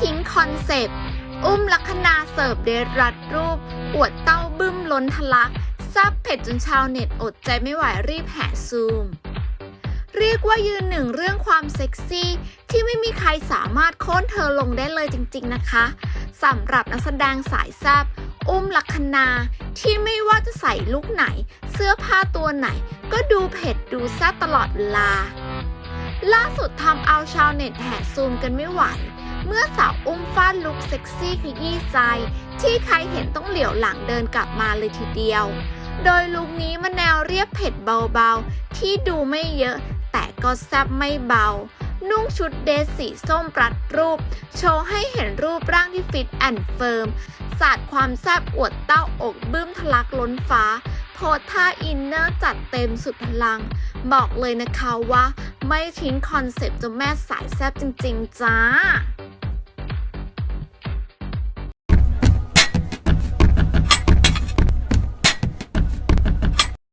ทิ้งคอนเซปต์ อุ้มลัคนาเสิร์ฟเดรรัดรูป อวดเต้าบึ้มล้นทะลักซับเผ็ดจนชาวเน็ตอดใจไม่ไหวรีบแห่ซูม เรียกว่ายืนหนึ่งเรื่องความเซ็กซี่ ที่ไม่มีใครสามารถโค่นเธอลงได้เลยจริง ๆนะคะสำหรับนักแสดงสายแซบอุ้มลักคนาที่ไม่ว่าจะใส่ลุคไหน เสื้อผ้าตัวไหน ก็ดูเผ็ดดูแซ่บตลอดเวลา ล่าสุดทำเอาชาวเน็ตแห่ซูมกันไม่ไหว เมื่อสาวอุ้มฟาดลุคเซ็กซี่ขยี้ใจ ที่ใครเห็นต้องเหลียวหลังเดินกลับมาเลยทีเดียว โดยลุคนี้มันแนวเรียบเผ็ดเบาๆ ที่ดูไม่เยอะ แต่ก็แซ่บไม่เบา นุ่งชุดเดรสสีส้มปรัดรูป โชว์ให้เห็นรูปร่างที่ฟิตแอนด์เฟิร์มสาดความแซ่บอวดเต้าอกบึ้มทะลักล้นฟ้าโพสท่าอินเนอร์จัดเต็มสุดพลัง บอกเลยนะคะว่า ไม่ทิ้งคอนเซปต์เจ้าแม่สายแซ่บจริง ๆ จ้า